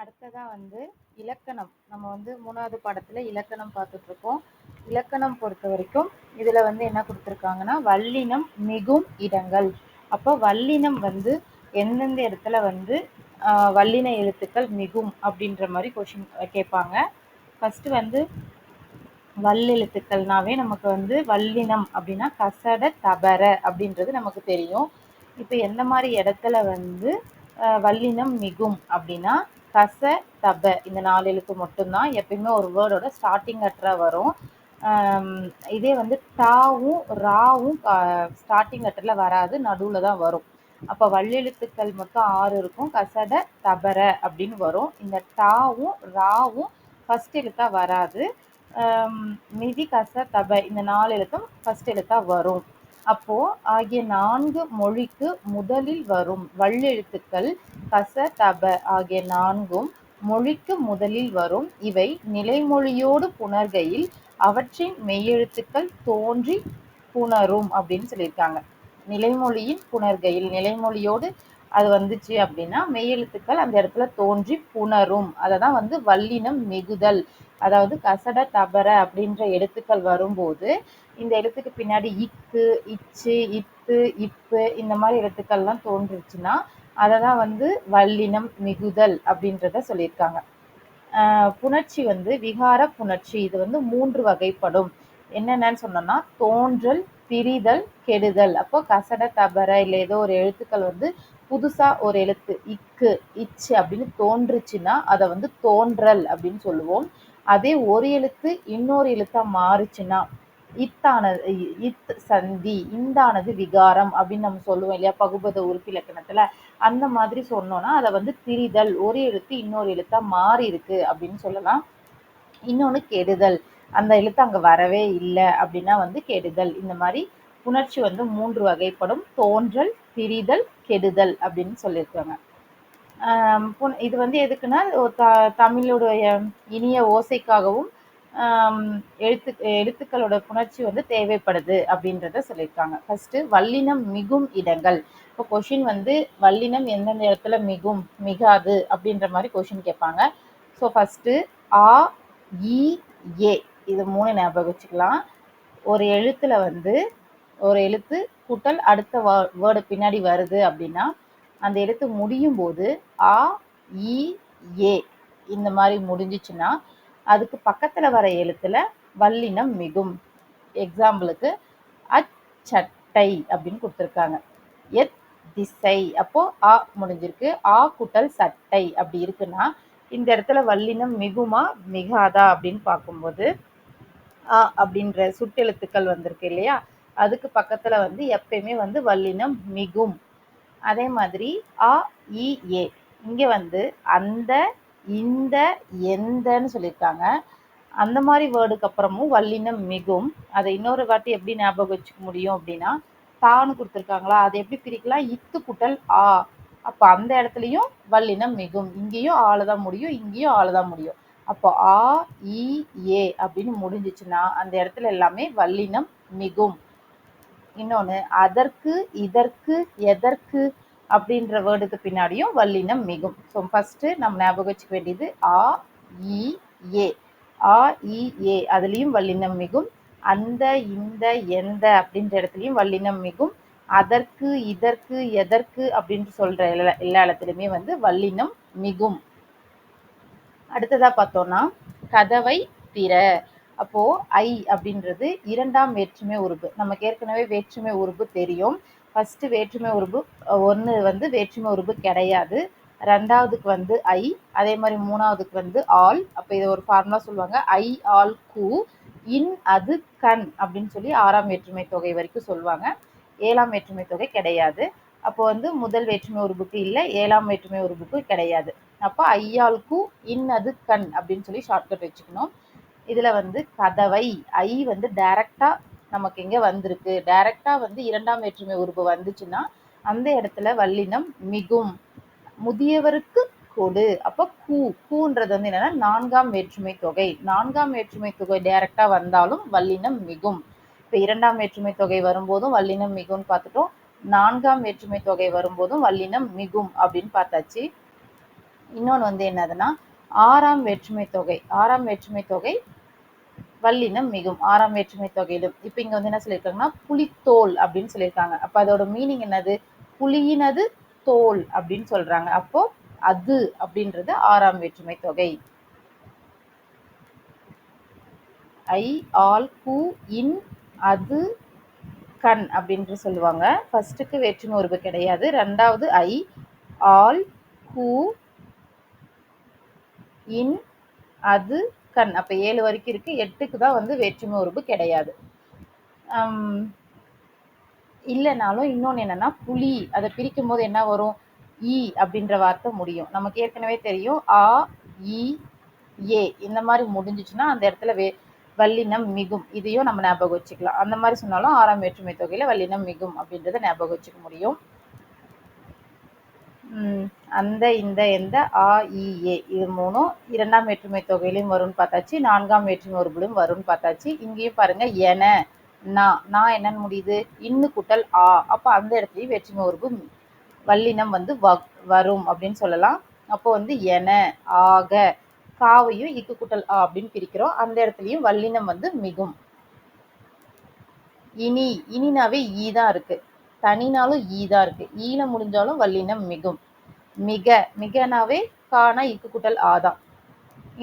அடுத்ததாக வந்து இலக்கணம். நம்ம வந்து மூணாவது பாடத்தில் இலக்கணம் பார்த்துட்ருக்கோம். இலக்கணம் பொறுத்த வரைக்கும் இதில் வந்து என்ன கொடுத்துருக்காங்கன்னா வல்லினம் மிகும் இடங்கள். அப்போ வல்லினம் வந்து எந்தெந்த இடத்துல வந்து வல்லின எழுத்துக்கள் மிகும் அப்படின்ற மாதிரி கொஷின் கேட்பாங்க. ஃபஸ்ட்டு வந்து வல்லெழுத்துக்கள்னாவே நமக்கு வந்து வல்லினம் அப்படின்னா கசட தபர அப்படின்றது நமக்கு தெரியும். இப்போ எந்த மாதிரி இடத்துல வந்து வல்லினம் மிகும் அப்படின்னா கச தப. இந்த நாலு எழுத்து மட்டும்தான். எப்பயுமே ஒரு வேர்டோட ஸ்டார்டிங் லெட்டரா வரும். இதே வந்து டாவும் ராவும் ஸ்டார்டிங் லெட்டரில் வராது. நடுவில் தான் வரும். அப்போ வல்லெழுத்துக்கள் மொத்தம் ஆறு இருக்கும். கசட தபர அப்படின்னு வரும். இந்த டாவும் ராவும் ஃபஸ்ட் எழுத்தாக வராது. மிதி கச தப. இந்த நாலு எழுத்தும் ஃபர்ஸ்ட் எழுத்தாக வரும். அப்போ ஆகிய நான்கு மொழிக்கு முதலில் வரும் வல்லெழுத்துக்கள் கச தப ஆகிய நான்கும் மொழிக்கு முதலில் வரும். இவை நிலைமொழியோடு புணர்கையில் அவற்றின் மெய்யெழுத்துக்கள் தோன்றி புணரும் அப்படின்னு சொல்லியிருக்காங்க. நிலைமொழியின் புணர்கையில் நிலைமொழியோடு அது வந்துச்சு அப்படின்னா மெய்யெழுத்துக்கள் அந்த இடத்துல தோன்றி புணரும். அதை தான் வந்து வல்லினம் மிகுதல். அதாவது கசட தபர அப்படின்ற எழுத்துக்கள் வரும்போது இந்த எழுத்துக்கு பின்னாடி இக்கு இச்சு இத்து இப்பு இந்த மாதிரி எழுத்துக்கள்லாம் தோன்றுச்சுன்னா அதை தான் வந்து வல்லினம் மிகுதல் அப்படின்றத சொல்லியிருக்காங்க. ஆஹ் புணர்ச்சி வந்து விகார புணர்ச்சி. இது வந்து மூன்று வகைப்படும். என்னென்னு சொன்னோம்னா தோன்றல் பிரிதல் கெடுதல். அப்போ கசட தபர இல்லை ஏதோ ஒரு எழுத்துக்கள் வந்து புதுசா ஒரு எழுத்து இக்கு இச்சு அப்படின்னு தோன்றுச்சுன்னா அதை வந்து தோன்றல் அப்படின்னு சொல்லுவோம். அதே ஒரு எழுத்து இன்னொரு எழுத்தா மாறுச்சுன்னா இத்தானது இ- இத் சந்தி இந்தானது விகாரம் அப்படின்னு நம்ம சொல்லுவோம் இல்லையா? பகுபத உறுப்பு இலக்கணத்துல அந்த மாதிரி சொன்னோம்னா அதை வந்து திரிதல் ஒரு எழுத்து இன்னொரு எழுத்தா மாறி இருக்கு அப்படின்னு சொல்லலாம். இன்னொன்று கெடுதல். அந்த எழுத்து அங்கே வரவே இல்லை அப்படின்னா வந்து கெடுதல். இந்த மாதிரி உணர்ச்சி வந்து மூன்று வகைப்படும். தோன்றல் திரிதல் கெடுதல் அப்படின்னு சொல்லியிருக்காங்க. இது வந்து எதுக்குன்னா த தமிழுடைய இனிய ஓசைக்காகவும் எழுத்து எழுத்துக்களோட புணர்ச்சி வந்து தேவைப்படுது அப்படின்றத சொல்லியிருக்காங்க. ஃபர்ஸ்ட் வல்லினம் மிகும் இடங்கள். இப்போ கொஷின் வந்து வல்லினம் எந்தெந்த இடத்துல மிகும் மிகாது அப்படின்ற மாதிரி கொஷின் கேட்பாங்க. ஸோ ஃபர்ஸ்ட் ஆ இ ஏ. இது மூணு ஞாபகம் வச்சுக்கலாம். ஒரு எழுத்துல வந்து ஒரு எழுத்து கூட்டல் அடுத்த வேர்டு பின்னாடி வருது அப்படின்னா அந்த எழுத்து முடியும் போது ஆ இ ஏ இந்த மாதிரி முடிஞ்சிச்சுன்னா அதுக்கு பக்கத்தில் வர எழுத்துல வல்லினம் மிகும். எக்ஸாம்பிளுக்கு அச்சட்டை அப்படின்னு கொடுத்துருக்காங்க. எத் திசை. அப்போ ஆ முடிஞ்சிருக்கு. ஆ குட்டல் சட்டை அப்படி இருக்குன்னா இந்த இடத்துல வல்லினம் மிகுமா? மிகாதா அப்படின்னு பார்க்கும்போது ஆ அப்படின்ற சுட்டெழுத்துக்கள் வந்திருக்கு இல்லையா? அதுக்கு பக்கத்துல வந்து எப்பயுமே வந்து வல்லினம் மிகும். அதே மாதிரி அ இ ஏ. இங்க வந்து அந்த இந்த எந்தன்னு சொல்லியிருக்காங்க. அந்த மாதிரி வேர்டுக்கு அப்புறமும் வல்லினம் மிகும். அதை இன்னொரு வாட்டி எப்படி ஞாபகம் வச்சுக்க முடியும் அப்படின்னா தான்னு கொடுத்துருக்காங்களா? அதை எப்படி பிரிக்கலாம்? இத்து குட்டல் ஆ. அப்போ அந்த இடத்துலையும் வல்லினம் மிகும். இங்கேயும் ஆள தான் முடியும் இங்கேயும் ஆள தான் முடியும். அப்போ ஆ இ ஏ அப்படின்னு முடிஞ்சிச்சுன்னா அந்த இடத்துல எல்லாமே வல்லினம் மிகும். இன்னொன்று அதற்கு இதற்கு எதற்கு அப்படின்ற வேர்டுக்கு பின்னாடியும் வல்லினம் மிகும். ஸோ ஃபஸ்ட்டு நம்ம ஞாபகம் வச்சுக்க வேண்டியது ஆ இ ஏ. ஆ இ ஏ. அதுலேயும் வல்லினம் மிகும். அந்த இந்த எந்த அப்படின்ற இடத்துலையும் வல்லினம் மிகும். அதற்கு இதற்கு எதற்கு அப்படின்னு சொல்கிற எல்லா எல்லா இடத்துலையுமே வந்து வல்லினம் மிகும். அடுத்ததாக பார்த்தோன்னா கதவை திற. அப்போ ஐ அப்படின்றது இரண்டாம் வேற்றுமை உருபு நமக்கு ஏற்கனவே வேற்றுமை உருபு தெரியும். ஃபர்ஸ்ட் வேற்றுமை உருபு ஒன்று வந்து வேற்றுமை உருபு கிடையாது. ரெண்டாவதுக்கு வந்து ஐ அதே மாதிரி மூணாவதுக்கு வந்து ஆல். அப்போ இதை ஒரு ஃபார்முலா சொல்லுவாங்க. ஐ ஆல் கூ இன் அது கண் அப்படின்னு சொல்லி ஆறாம் வேற்றுமை தொகை வரைக்கும் சொல்லுவாங்க. ஏழாம் வேற்றுமை தொகை கிடையாது. அப்போ வந்து முதல் வேற்றுமை உருபுக்கு இல்லை ஏழாம் வேற்றுமை உருபுக்கு கிடையாது. அப்போ ஐயாளுக்கு இன் அது கண் அப்படின்னு சொல்லி ஷார்ட்கட் வச்சுக்கணும். இதுல வந்து கதவை ஐ வந்து டைரக்டா நமக்கு இங்க வந்திருக்கு. டைரக்டா வந்து இரண்டாம் வேற்றுமை உருபு வந்துச்சுன்னா அந்த இடத்துல வல்லினம் மிகும். முதியவருக்கு கொடு. அப்போ கூ கூன்றது வந்து என்னன்னா நான்காம் வேற்றுமை தொகை. நான்காம் வேற்றுமை தொகை டைரக்டா வந்தாலும் வல்லினம் மிகும். இப்போ இரண்டாம் வேற்றுமை தொகை வரும்போதும் வல்லினம் மிகும்னு பார்த்துட்டோம். நான்காம் வேற்றுமை தொகை வரும்போதும் வல்லினம் மிகும் அப்படின்னு பார்த்தாச்சு. இன்னொன்று வந்து என்னதுன்னா ஆறாம் வேற்றுமை தொகை. ஆறாம் வேற்றுமை தொகை வல்லினம் மிகும். ஆறாம் வேற்றுமை தொகையிலும். இப்போ இங்க வந்து என்ன சொல்லியிருக்காங்கன்னா புலித்தோல் அப்படின்னு சொல்லியிருக்காங்க. அப்ப அதோட மீனிங் என்னது? புலியினது தோல் அப்படின்னு சொல்றாங்க. அப்போ அது அப்படின்றது ஆறாம் வேற்றுமை தொகை. ஐ ஆல் கு இன் அது கண் அப்படின்று சொல்லுவாங்க. ஃபர்ஸ்ட்டுக்கு வேற்றுமை உருவு கிடையாது. ரெண்டாவது ஐ ஆல் கு இன் அது கண் அப்போ ஏழு வரைக்கும் இருக்கு எட்டுக்கு தான் வந்து வேற்றுமை உருவு கிடையாது. இல்லைனாலும் இன்னொன்று என்னன்னா புலி அதை பிரிக்கும் போது என்ன வரும்? ஈ அப்படின்ற வார்த்தை முடியும். நமக்கு ஏற்கனவே தெரியும் ஆ இ ஏ. இந்த மாதிரி முடிஞ்சிச்சுன்னா அந்த இடத்துல வே வல்லினம் மிகும் இதையும் நம்ம ஞாபகம் வச்சுக்கலாம். அந்த மாதிரி சொன்னாலும் ஆறாம் வேற்றுமை தொகையில வல்லினம் மிகும் அப்படின்றத ஞாபகம் வச்சுக்க முடியும். அந்த இந்த எந்த ஆ இ ஏ. இது மூணும் இரண்டாம் வேற்றுமை தொகையிலையும் வரும்னு பார்த்தாச்சு. நான்காம் வேற்றுமை உறுப்பிலும் வரும்னு பார்த்தாச்சு. இங்கேயும் பாருங்க என நான் நான் என்னன்னு முடியுது? இன்னு குட்டல் ஆ. அப்போ அந்த இடத்துலையும் வேற்றுமை உறுப்பு வல்லினம் வந்து வ வரும் அப்படின்னு சொல்லலாம். அப்போ வந்து என ஆக காவையும் இக்கு குட்டல் ஆ அப்படின்னு பிரிக்கிறோம். அந்த இடத்துலையும் வல்லினம் வந்து மிகும். இனி இனினாவே ஈ தான் இருக்குது தனினாலும் ஈ தான் இருக்கு. ஈல முடிஞ்சாலும் வல்லினம் மிகும். மிக மிகனாவே காணா இக்கு கூட்டல் ஆதான்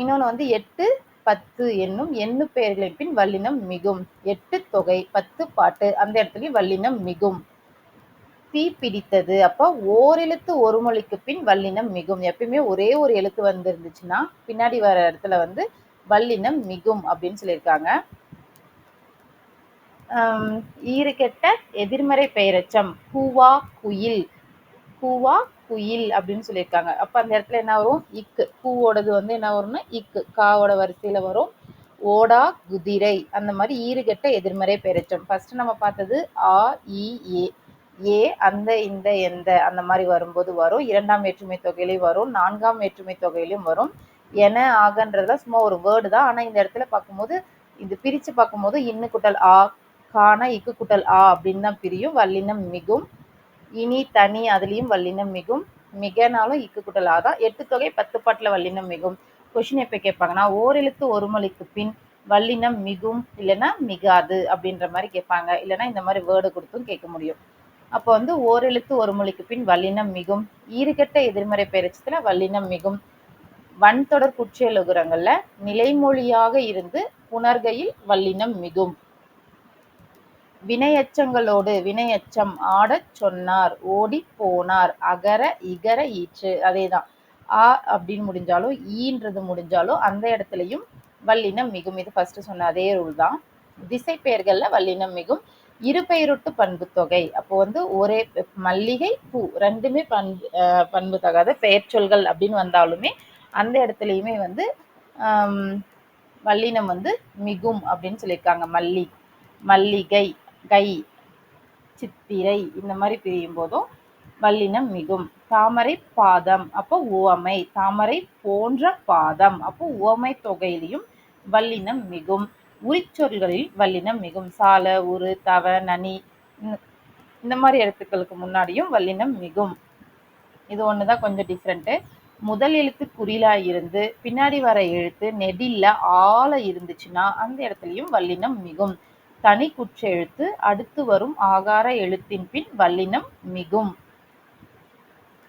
இன்னொன்று வந்து எட்டு பத்து என்னும் எண்ணு பெயர்களின் பின் வல்லினம் மிகும். எட்டு தொகை பத்து பாட்டு அந்த இடத்துலயும் வல்லினம் மிகும். தீ பிடித்தது. அப்போ ஓரெழுத்து ஒரு மொழிக்கு பின் வல்லினம் மிகும். எப்பயுமே ஒரே ஒரு எழுத்து வந்து இருந்துச்சுன்னா பின்னாடி வர இடத்துல வந்து வல்லினம் மிகும் அப்படின்னு சொல்லியிருக்காங்க. ஈறுகெட்ட எதிர்மறை பெயரச்சம். கூவா குயில். கூவா குயில் அப்படின்னு சொல்லியிருக்காங்க. அப்போ அந்த இடத்துல என்ன வரும்? இக்கு. பூவோடது வந்து என்ன வரும்னா இக்கு. காவோட வரிசையில வரும். ஓடா குதிரை. அந்த மாதிரி ஈறுகெட்ட எதிர்மறை பெயரச்சம். ஃபர்ஸ்ட் நம்ம பார்த்தது ஆ இ ஏ. ஏ அந்த இந்த எந்த. அந்த மாதிரி வரும்போது வரும். இரண்டாம் வேற்றுமை தொகையிலையும் வரும். நான்காம் வேற்றுமை தொகையிலையும் வரும். என ஆகன்றதுல சும்மா ஒரு வேர்டு தான். ஆனால் இந்த இடத்துல பார்க்கும்போது இது பிரித்து பார்க்கும்போது இன்னு குட்டல் ஆ காண இக்கு குட்டல் ஆ அப்படின்னு தான் பிரியும். வல்லினம் மிகும். இனி தனி அதுலேயும் வல்லினம் மிகும். மிகனாலும் இக்கு குட்டல் ஆ தான். எட்டு தொகை பத்து பாட்டில் வல்லினம் மிகும். கொஷின் எப்போ கேட்பாங்கன்னா ஓரெழுத்து ஒரு மொழிக்கு பின் வல்லினம் மிகும் இல்லைன்னா மிகாது அப்படின்ற மாதிரி கேட்பாங்க. இல்லைன்னா இந்த மாதிரி வேர்டு கொடுத்தும் கேட்க முடியும். அப்போ வந்து ஓரெழுத்து ஒரு மொழிக்கு பின் வல்லினம் மிகும். ஈறுகட்ட எதிர்மறை பெயரச்சத்துல வல்லினம் மிகும். வன்தொடர் குற்றியலுகரங்கள்ல நிலைமொழியாக இருந்து புணர்கையில் வல்லினம் மிகும். வினையச்சங்களோடு வினையச்சம் ஆடச் சொன்னார் ஓடி போனார் அகர இகர ஈற்று. அதே தான் ஆ அப்படின்னு முடிஞ்சாலும் ஈன்றது முடிஞ்சாலும் அந்த இடத்துலையும் வல்லினம் மிகும். இது ஃபர்ஸ்ட் சொன்ன அதே ரூல் தான். திசை பெயர்களில் வல்லினம் மிகும். இருபெயரொட்டு பண்பு தொகை. அப்போ வந்து ஒரே மல்லிகை பூ ரெண்டுமே பண்பு பண்பு தகாத பெயர் சொல்கள் அப்படின்னு வந்தாலுமே அந்த இடத்துலையுமே வந்து வல்லினம் வந்து மிகும் அப்படின்னு சொல்லியிருக்காங்க. மல்லி மல்லிகை கை சித்திரை இந்த மாதிரி பிரியும் போதும் வல்லினம் மிகும். தாமரை பாதம் அப்போ உவமை. தாமரை போன்ற பாதம் அப்போ உவமை தொகையிலையும் வல்லினம் மிகும். உரிச்சொல்களில் வல்லினம் மிகும். சால உரு தவ நனி இந்த மாதிரி எழுத்துக்களுக்கு முன்னாடியும் வல்லினம் மிகும். இது ஒன்று தான் கொஞ்சம் டிஃப்ரெண்ட்டு முதல் எழுத்து குறிலா இருந்து பின்னாடி வர எழுத்து நெடில்ல ஆழ இருந்துச்சுன்னா அந்த இடத்துலையும் வல்லினம் மிகும். தனி குற்றெழுத்து அடுத்து வரும் ஆகார எழுத்தின் பின் வல்லினம் மிகும்.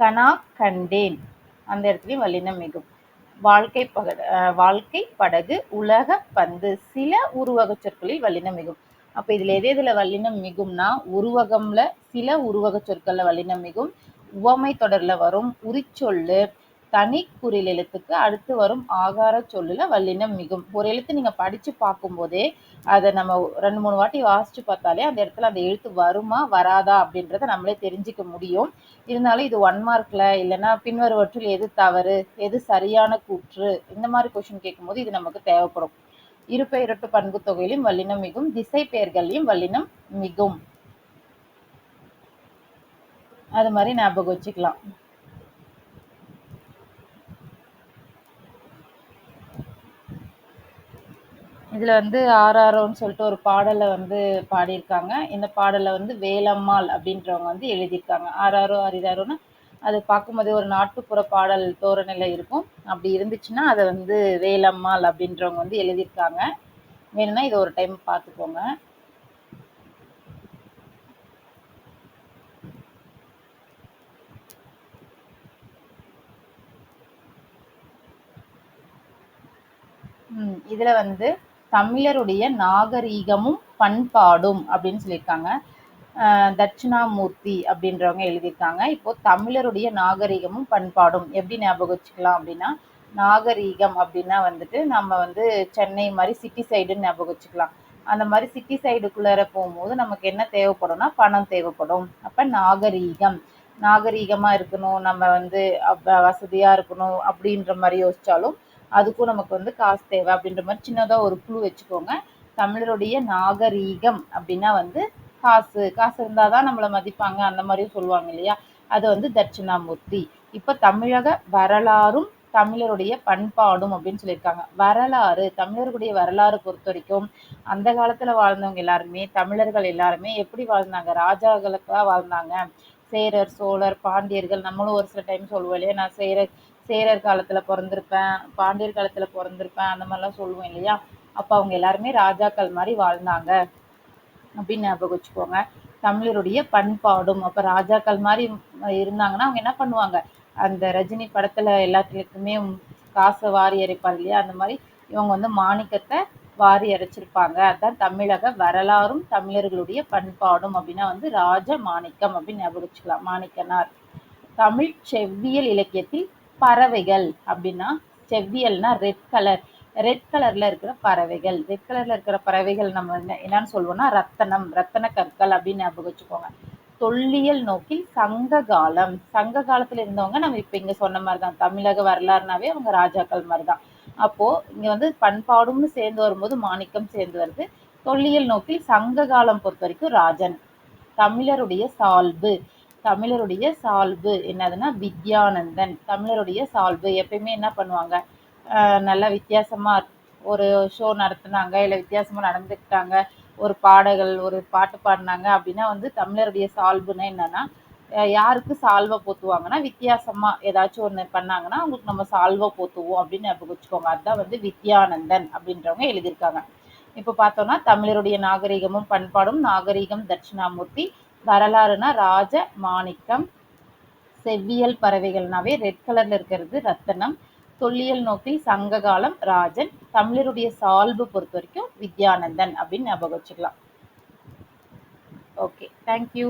கனா கண்டேன். அந்த இடத்துலையும் வல்லினம் மிகும். வாழ்க்கை பக வாழ்க்கை படகு உலக பந்து சில உருவக சொற்களில் வல்லினம் மிகும். அப்ப இதுல எது எதுல வல்லினம் மிகும்னா உருவகம்ல சில உருவக சொற்கள்ல வல்லினம் மிகும். உவமை தொடர்ல வரும் உரிச்சொல்லு தனி குறில் எழுத்துக்கு அடுத்து வரும் ஆகார சொல்லுல வல்லினம் மிகும். ஒரு எழுத்து நீங்க படிச்சு பார்க்கும்போதே அதை நம்ம ரெண்டு மூணு வாட்டி வாசிச்சு பார்த்தாலே அந்த இடத்துல அந்த எழுத்து வருமா வராதா அப்படின்றத நம்மளே தெரிஞ்சுக்க முடியும். இருந்தாலும் இது ஒன் மார்க்ல இல்லைன்னா பின்வருவற்றில் எது தவறு எது சரியான கூற்று இந்த மாதிரி கொஸ்டின் கேட்கும்போது இது நமக்கு தேவைப்படும். இரு பண்பு தொகையிலும் வல்லினம் மிகும் திசை பெயர்களையும் வல்லினம் மிகும். அது மாதிரி ஞாபகம் வச்சுக்கலாம். இதில் வந்து ஆராரோன்னு சொல்லிட்டு ஒரு பாடலை வந்து பாடியிருக்காங்க. இந்த பாடலை வந்து வேலம்மாள் அப்படின்றவங்க வந்து எழுதியிருக்காங்க. ஆராரோ அரிதாரோன்னு அது பார்க்கும்போது ஒரு நாட்டுப்புற பாடல் தோரணையில் இருக்கும். அப்படி இருந்துச்சுன்னா அதை வந்து வேலம்மாள் அப்படின்றவங்க வந்து எழுதியிருக்காங்க. வேணும்னா இதை ஒரு டைம் பார்த்துக்கோங்க. இதில் வந்து தமிழருடைய நாகரீகமும் பண்பாடும் அப்படின்னு சொல்லியிருக்காங்க. தட்சிணாமூர்த்தி அப்படின்றவங்க எழுதியிருக்காங்க. இப்போ தமிழருடைய நாகரீகமும் பண்பாடும் எப்படி ஞாபகம் வச்சுக்கலாம் அப்படின்னா நாகரீகம் அப்படின்னா வந்துட்டு நம்ம வந்து சென்னை மாதிரி சிட்டி சைடுன்னு ஞாபகம் வச்சுக்கலாம். அந்த மாதிரி சிட்டி சைடுக்குள்ளார போகும்போது நமக்கு என்ன தேவைப்படும்னா பணம் தேவைப்படும். அப்போ நாகரீகம். நாகரீகமாக இருக்கணும். நம்ம வந்து வசதியாக இருக்கணும் அப்படின்ற மாதிரி யோசிச்சாலும் அதுக்கும் நமக்கு வந்து காசு தேவை அப்படின்ற மாதிரி சின்னதாக ஒரு குழு வச்சுக்கோங்க. தமிழருடைய நாகரீகம் அப்படின்னா வந்து காசு காசு இருந்தால் தான் நம்மளை மதிப்பாங்க அந்த மாதிரியும் சொல்லுவாங்க இல்லையா? அது வந்து தட்சிணாமூர்த்தி. இப்போ தமிழக வரலாறும் தமிழருடைய பண்பாடும் அப்படின்னு சொல்லியிருக்காங்க. வரலாறு தமிழர்களுடைய வரலாறு பொறுத்த வரைக்கும் அந்த காலத்தில் வாழ்ந்தவங்க எல்லாருமே தமிழர்கள் எல்லாருமே எப்படி வாழ்ந்தாங்க? ராஜாக்களுக்காக வாழ்ந்தாங்க. சேரர் சோழர் பாண்டியர்கள் நம்மளும் ஒரு சில டைம் சொல்லுவோம் இல்லையா? நான் சேரர் சேரர் காலத்துல பிறந்திருப்பேன் பாண்டியர் காலத்துல பிறந்திருப்பேன் அந்த மாதிரிலாம் சொல்லுவோம் இல்லையா? அப்ப அவங்க எல்லாருமே ராஜாக்கள் மாதிரி வாழ்ந்தாங்க அப்படின்னு ஞாபகம் வச்சுக்கோங்க. தமிழருடைய பண்பாடும் அப்ப ராஜாக்கள் மாதிரி இருந்தாங்கன்னா அவங்க என்ன பண்ணுவாங்க? அந்த ரஜினி படத்துல எல்லாத்துலேயுமே காசை வாரி இறைப்பார் இல்லையா? அந்த மாதிரி இவங்க வந்து மாணிக்கத்தை வாரி அரைச்சிருப்பாங்க. அதான் தமிழக வரலாறும் தமிழர்களுடைய பண்பாடும் அப்படின்னா வந்து ராஜ மாணிக்கம் அப்படின்னு ஞாபகம் வச்சுக்கலாம். மாணிக்கனார். தமிழ் செவ்வியல் இலக்கியத்தில் பறவைகள் அப்படின்னா செவ்வியல்னா ரெட் கலர் ரெட் கலர்ல இருக்கிற பறவைகள். ரெட் கலர்ல இருக்கிற பறவைகள் நம்ம என்ன என்னன்னு சொல்லுவோம்னா ரத்தனம் ரத்தன கற்கள் அப்படின்னு ஞாபகம் வச்சுக்கோங்க. தொல்லியல் நோக்கில் சங்க காலம். சங்க காலத்துல இருந்தவங்க நம்ம இப்ப இங்க சொன்ன மாதிரிதான். தமிழக வரலாறுனாவே அவங்க ராஜாக்கள் மாதிரிதான். அப்போ இங்க வந்து பண்பாடும்னு சேர்ந்து வரும்போது மாணிக்கம் சேர்ந்து வருது. தொல்லியல் நோக்கில் சங்க காலம் பொறுத்த வரைக்கும் ராஜன். தமிழருடைய சால்பு. தமிழருடைய சால்வு என்னதுன்னா வித்யானந்தன். தமிழருடைய சால்வு எப்பயுமே என்ன பண்ணுவாங்க? நல்லா வித்தியாசமா ஒரு ஷோ நடத்துனாங்க இல்லை வித்தியாசமா நடந்துக்கிட்டாங்க ஒரு பாடகள் ஒரு பாட்டு பாடினாங்க அப்படின்னா வந்து தமிழருடைய சால்புன்னா என்னன்னா யாருக்கு சால்வை போத்துவாங்கன்னா வித்தியாசமாக ஏதாச்சும் ஒன்று பண்ணாங்கன்னா அவங்களுக்கு நம்ம சால்வை போத்துவோம் அப்படின்னு ஞாபகம் வச்சுக்கோங்க. அதுதான் வந்து வித்யானந்தன் அப்படின்றவங்க எழுதியிருக்காங்க. இப்போ பார்த்தோம்னா தமிழருடைய நாகரிகமும் பண்பாடும் நாகரிகம் தட்சிணாமூர்த்தி வரலாறுனா ராஜ மாணிக்கம் செவ்வியல் பறவைகள்னாவே ரெட் கலர்ல இருக்கிறது ரத்தனம். தொல்லியல் நோக்கில் சங்ககாலம் ராஜன். தமிழருடைய சால்பு பொறுத்த வரைக்கும் வித்யானந்தன் அப்படின்னு ஞாபகம் வச்சுக்கலாம். Okay thank you